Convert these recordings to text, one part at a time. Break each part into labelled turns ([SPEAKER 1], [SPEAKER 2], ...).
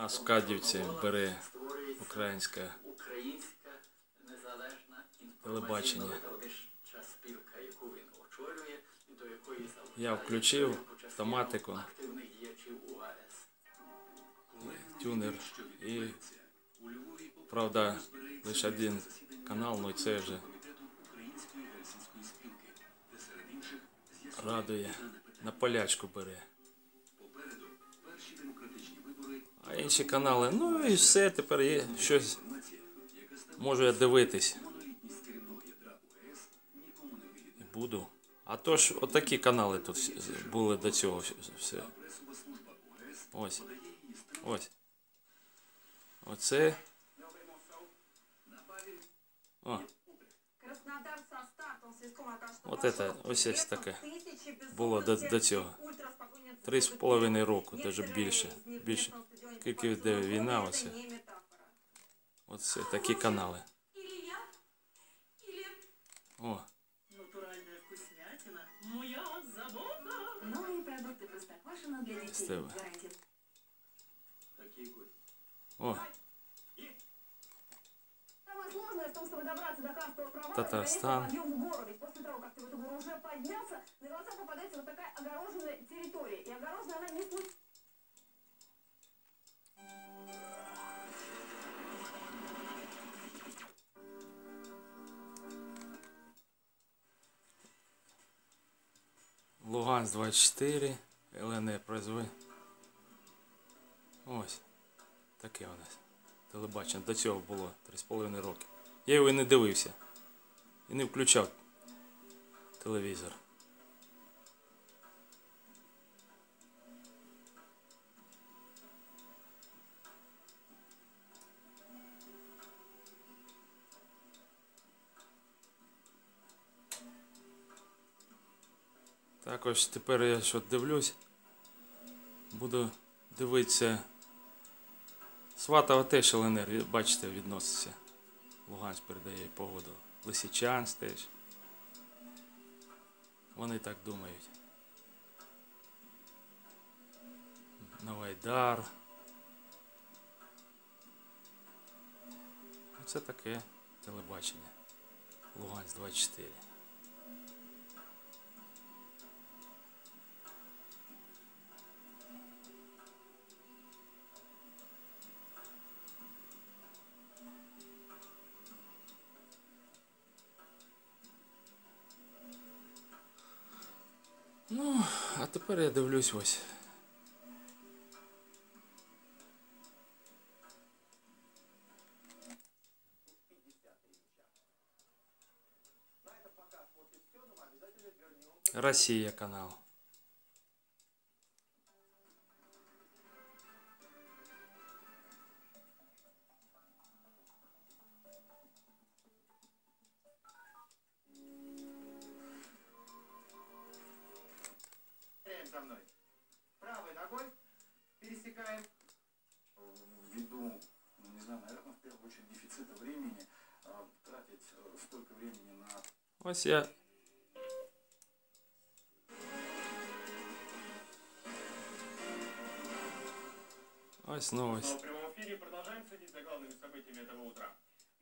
[SPEAKER 1] нас в Кадівці бере українське Телебачення. Я включив
[SPEAKER 2] УАЕС.
[SPEAKER 1] тюнер і правда лише один канал, ну і це вже радує. На полячку бере. А інші канали, ну і все, тепер є щось. Можу я дивитись. Буду. А то ж отакі канали тут були до цього все. Ось. Ось. Оце. О, От це, ось є таке. Було до, до цього. Три з
[SPEAKER 3] половиною
[SPEAKER 1] року, навіть більше. Більше. Скільки йде війна, оце. Оце такі канали. О,
[SPEAKER 4] Натуральная вкуснятина. Моя забота.
[SPEAKER 5] Новые продукты Простоквашино для детей.
[SPEAKER 1] Стева.
[SPEAKER 5] Гарантия
[SPEAKER 1] о,
[SPEAKER 3] Самое
[SPEAKER 1] КАМАЗ-24, ЛНЕ призви. Ось. Таке у нас. Телебачення. До цього було 3,5 роки. Я його і не дивився. І не включав телевізор. Також тепер я що дивлюсь. Буду дивитися. Сватова теж ЛНР, бачите, відноситься. Луганськ передає погоду. Лисичанськ теж. Вони так думають. Новайдар. Оце таке телебачення. Луганськ 24. Ну, а тепер я дивлюсь ось. Россия канал.
[SPEAKER 6] За мной. Правой ногой пересекаем. Ввиду, ну не знаю, наверное, в первую очередь дефицита времени, а, тратить э, столько времени на
[SPEAKER 1] Ось я. Ось новость.
[SPEAKER 7] Но в прямом эфире продолжаем следить за главными событиями этого утра.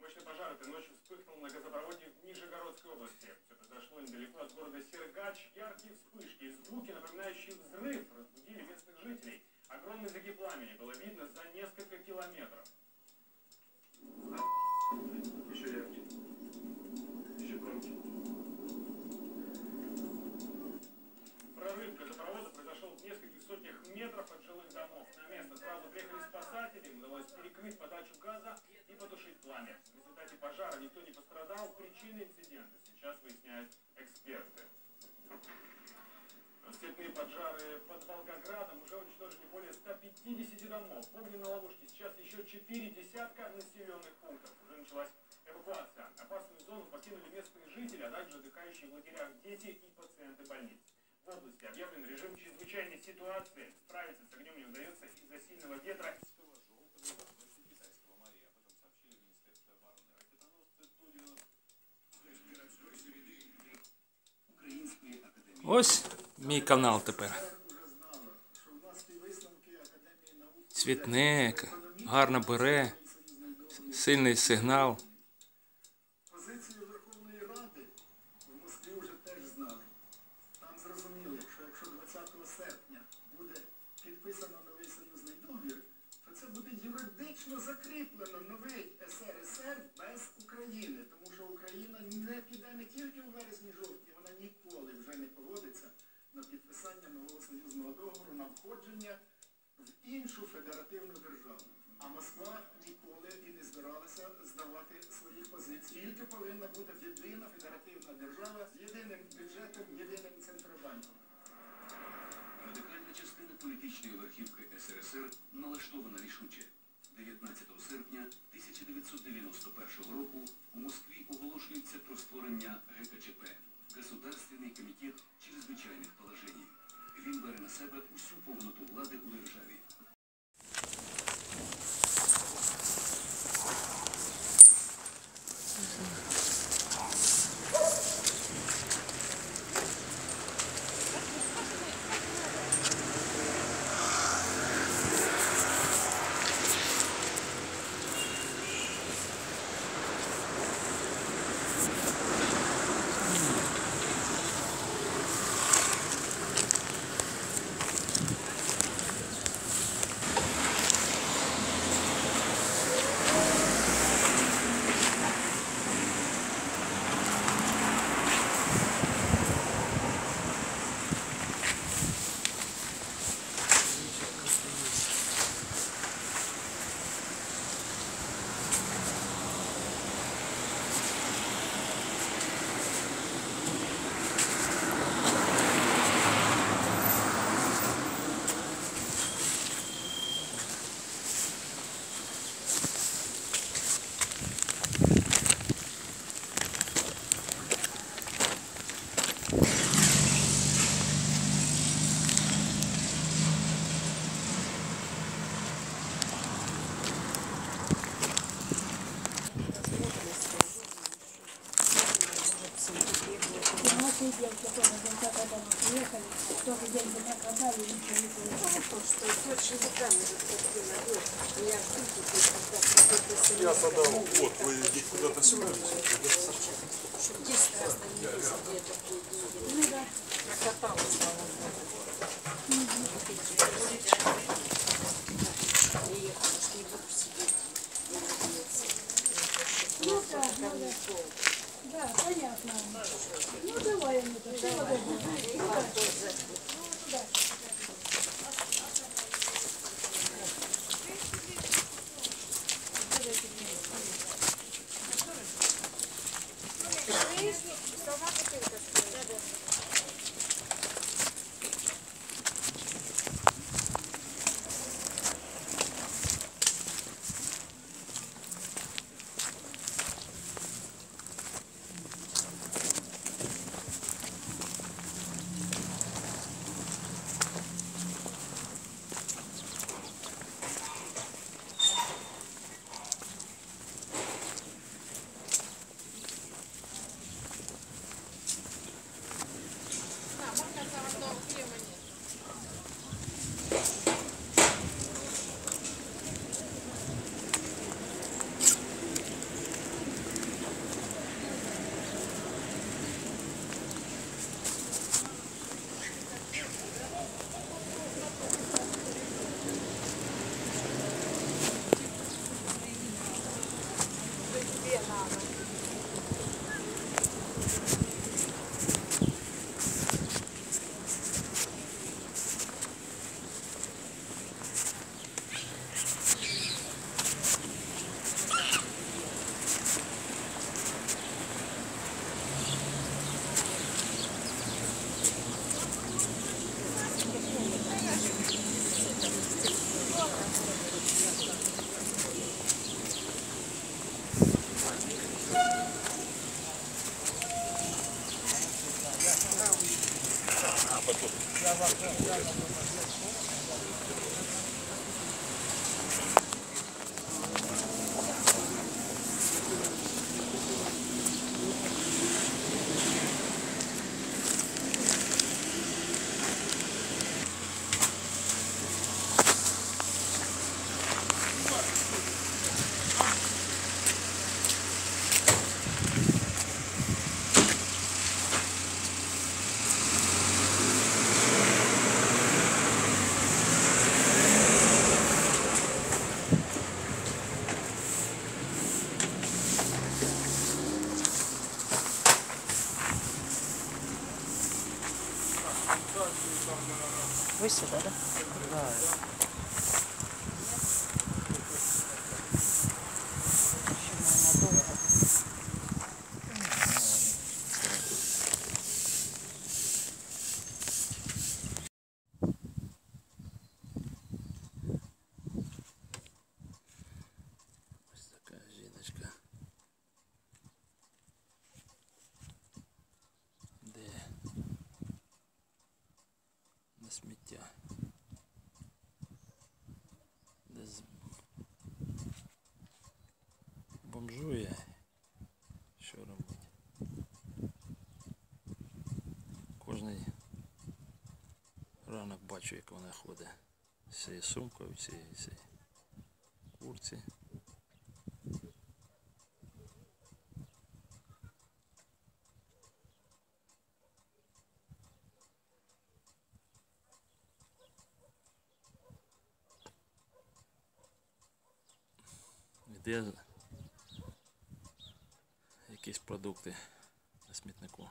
[SPEAKER 7] Мощный пожар этой ночью вспыхнул на газопроводе в Нижегородской области. Все произошло недалеко от города Сергач. Яркие вспышки и звуки, напоминающие взрыв, разбудили местных жителей. Огромный языки пламени было видно за несколько километров. Еще ярче. Еще громче. Прорыв газопровода произошел в нескольких сотнях метров от жилых домов. На место сразу приехали спасатели, удалось перекрыть подачу газа и потушить пламя. В результате пожара никто не пострадал. Причины инцидента сейчас выясняют эксперты. Степные поджары под Волгоградом уже уничтожили более 150 домов. В огненной ловушке сейчас еще 4 десятка населенных пунктов. Уже началась эвакуация. Опасную зону покинули местные жители, а также отдыхающие в лагерях дети и пациенты больниц. В области объявлен режим чрезвычайной ситуации. Справиться с огнем не удается из-за сильного ветра.
[SPEAKER 1] Ось мій канал тепер.
[SPEAKER 8] Цвітник, гарно бере, сильний сигнал.
[SPEAKER 9] Верхівки СРСР налаштована рішуче. 19 серпня 1991 року Я тогда, вот, вы куда-то сюда. Чтобы 10 раз на нее сидеть. Grava a câmera.
[SPEAKER 10] сюди, так?
[SPEAKER 1] Да. Сміття. Де з... бомжує. Що робить? Кожний ранок бачу, як вона ходить. З цією сумкою, в цій, цій курці. Де якісь продукти на смітнику.